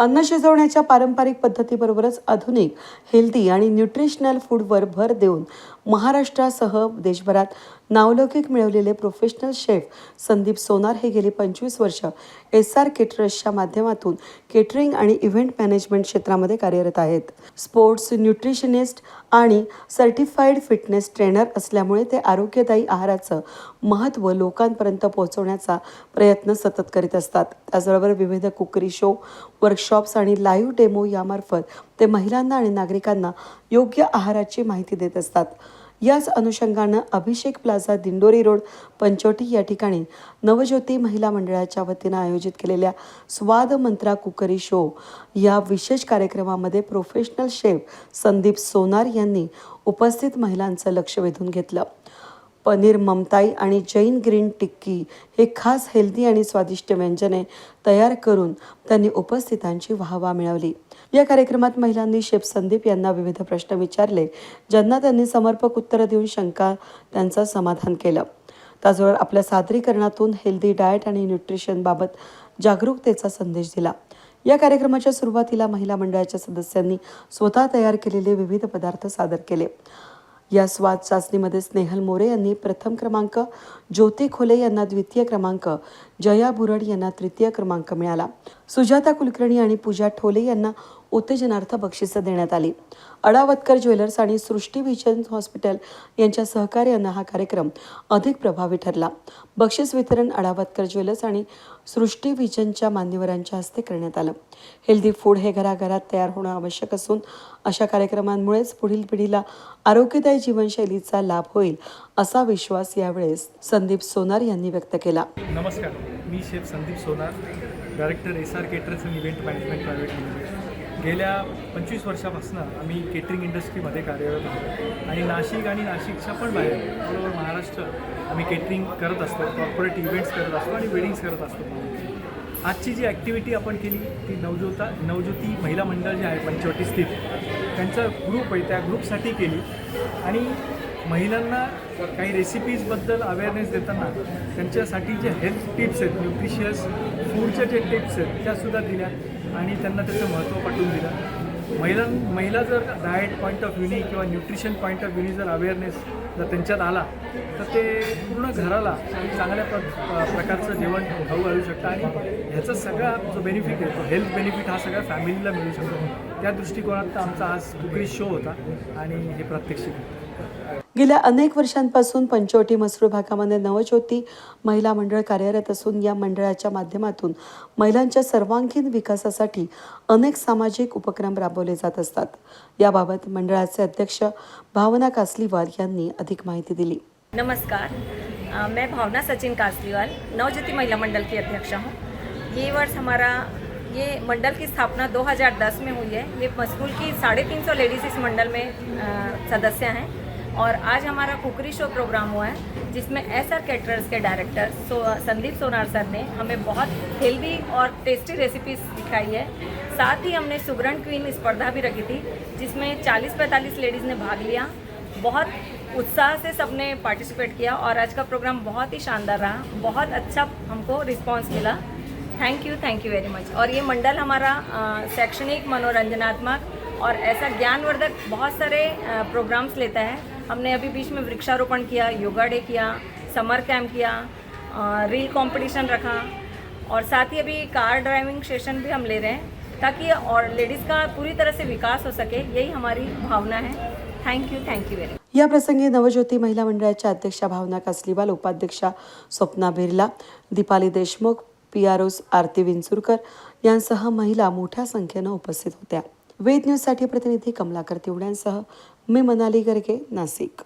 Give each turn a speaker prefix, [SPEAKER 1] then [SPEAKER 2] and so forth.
[SPEAKER 1] अन्न शिजवण्याच्या पारंपरिक पद्धतीबरोबरच आधुनिक हेल्दी आणि न्यूट्रिशनल फूडवर भर देऊन महाराष्ट्रासह देशभरात नावलौकिक मिळवलेले प्रोफेशनल शेफ संदीप सोनार हे गेली पंचवीस वर्ष. एस आर केटरर्सच्या माध्यमातून केटरिंग आणि इव्हेंट मॅनेजमेंट क्षेत्रामध्ये कार्यरत आहेत. स्पोर्ट्स न्यूट्रिशनिस्ट आणि सर्टिफाईड फिटनेस ट्रेनर असल्यामुळे ते आरोग्यदायी आहाराचं महत्त्व लोकांपर्यंत पोहोचवण्याचा प्रयत्न सतत करीत असतात. त्याचबरोबर विविध कुकरी शो वर्कशॉप्स आणि लाईव्ह डेमो यामार्फत ते महिलांना आणि नागरिकांना योग्य आहाराची माहिती देत असतात. याच अनुषंगानं अभिषेक प्लाझा दिंडोरी रोड पंचवटी या ठिकाणी नवज्योती महिला मंडळाच्या वतीनं आयोजित केलेल्या स्वाद मंत्रा कुकरी शो या विशेष कार्यक्रमामध्ये प्रोफेशनल शेफ संदीप सोनार यांनी उपस्थित महिलांचं लक्ष वेधून घेतलं. पनीर ममताई आणि जैन ग्रीन टिक्की हे खास हेल्दी आणि स्वादिष्ट व्यंजने तयार करून त्यांनी उपस्थितांची वाहवा मिळवली. या कार्यक्रमात महिलांनी शेफ संदीप यांना विविध प्रश्न विचारले ज्यांना त्यांनी समर्पक उत्तरं देऊन शंका त्यांचं समाधान केलं. त्याचबरोबर आपल्या सादरीकरणातून हेल्दी डाएट आणि न्यूट्रिशनबाबत जागरूकतेचा संदेश दिला. या कार्यक्रमाच्या सुरुवातीला महिला मंडळाच्या सदस्यांनी स्वतः तयार केलेले विविध पदार्थ सादर केले. या स्वाद चाचणीमध्ये स्नेहल मोरे यांनी प्रथम क्रमांक ज्योती खोले यांना द्वितीय क्रमांक जया बुरड यांना तृतीय क्रमांक मिळाला. सुजाता कुलकर्णी आणि पूजा ठोले यांना उत्तेजनार्थ बक्षिसं देण्यात आली. अडावतकर ज्वेलर्स आणि सृष्टी विजन हॉस्पिटल यांच्या सहकार्यानं हा कार्यक्रम अधिक प्रभावी ठरला. बक्षीस वितरण अडावतकर ज्वेलर्स आणि सृष्टी विजनच्या मान्यवरांच्या हस्ते करण्यात आलं. हेल्दी फूड हे घराघरात तयार होणं आवश्यक असून अशा कार्यक्रमांमुळेच पुढील पिढीला आरोग्यदायी जीवनशैलीचा लाभ होईल असा विश्वास यावेळेस संदीप सोनार यांनी व्यक्त केला.
[SPEAKER 2] नमस्कार. मी chef Sandeep Sonar director S R caterers and event management private limited. गेल्या पंचवीस वर्षापासून आम्ही केटरिंग इंडस्ट्रीमध्ये कार्यरत आहोत. आणि नाशिक आणि नाशिकच्या पण बाहेर बरोबर महाराष्ट्र आम्ही केटरिंग करत असतो कॉर्पोरेट इव्हेंट्स करत असतो आणि वेडिंग्स करत असतो. आजची जी ॲक्टिव्हिटी आपण केली ती नवज्योता नवज्योती महिला मंडळ जे आहे पंचवटी स्थित त्यांचा ग्रुप आहे त्या ग्रुपसाठी केली. आणि महिलांना काही रेसिपीजबद्दल अवेअरनेस देताना त्यांच्यासाठी जे हेल्थ टिप्स आहेत न्यूट्रिशियस फूडच्या जे टिप्स आहेत त्यासुद्धा दिल्या. आणि त्यांना त्याचं महत्त्व पटवून दिलं. महिलां महिला जर डाएट पॉईंट ऑफ व्ह्यूनी किंवा न्यूट्रिशन पॉईंट ऑफ व्ह्यूनी जर अवेअरनेस जर त्यांच्यात आला तर ते पूर्ण घराला चांगल्या प्र प्रकारचं जेवण खाऊ घालू शकतं आणि ह्याचा सगळा जो बेनिफिट आहे तो हेल्थ बेनिफिट हा सगळ्या फॅमिलीला मिळू शकतो. त्या दृष्टिकोनात आमचा आज कुकरी शो होता आणि हे प्रात्यक्षिक
[SPEAKER 1] गेल्या अनेक वर्षांपासून पंचवटी मसरूळ भागामध्ये नवज्योती महिला मंडळ कार्यरत असून या मंडळाच्या माध्यमातून महिलांच्या सर्वांगीण विकासासाठी अनेक सामाजिक उपक्रम राबवले जात असतात. याबाबत मंडळाचे अध्यक्ष भावना कासलीवाल यांनी अधिक माहिती दिली.
[SPEAKER 3] नमस्कार. मैं भावना सचिन कासलीवाल नवज्योति महिला मंडल की अध्यक्षा हूँ. ये वर्ष हमारा ये मंडल की स्थापना 2010 में हुई है। ये मसरूल की साढ़े तीन सौ लेडीज़ इस मंडल में सदस्य हैं। और आज हमारा कुकरी शो प्रोग्राम हुआ है, जिसमें एस आर कैटरर्स के director so, Sandeep Sonar sir ने हमें बहुत हेल्दी और टेस्टी रेसिपीज़ दिखाई है। साथ ही हमने सुगरण क्वीन स्पर्धा भी रखी थी, जिसमें 40-45 लेडीज़ ने भाग लिया। बहुत उत्साह से सबने पार्टिसिपेट किया और आज का प्रोग्राम बहुत ही शानदार रहा। बहुत अच्छा हमको रिस्पांस मिला। Thank you thank you very much और ये मंडल हमारा शैक्षणिक, मनोरंजनात्मक और ऐसा ज्ञानवर्धक बहुत सारे प्रोग्राम्स लेता है। हमने अभी बीच में वृक्षारोपण किया योगा डे किया समर कैंप किया रील कंपटीशन रखा और साथ ही अभी कार ड्राइविंग सेशन भी हम ले रहे हैं ताकि और लेडीज़ का पूरी तरह से विकास हो सके यही हमारी भावना है। Thank you thank you very much
[SPEAKER 1] या प्रसंगी नवज्योती महिला मंडळाच्या अध्यक्षा भावना कसलीवाल उपाध्यक्षा स्वप्ना बिर्ला दीपाली देशमुख पी आर ओस आरती विंचुरकर यांसह महिला मोठ्या संख्येनं उपस्थित होत्या. वेद न्यूजसाठी प्रतिनिधी कमलाकर तिवड्यांसह मी मनाली गर्गे नाशिक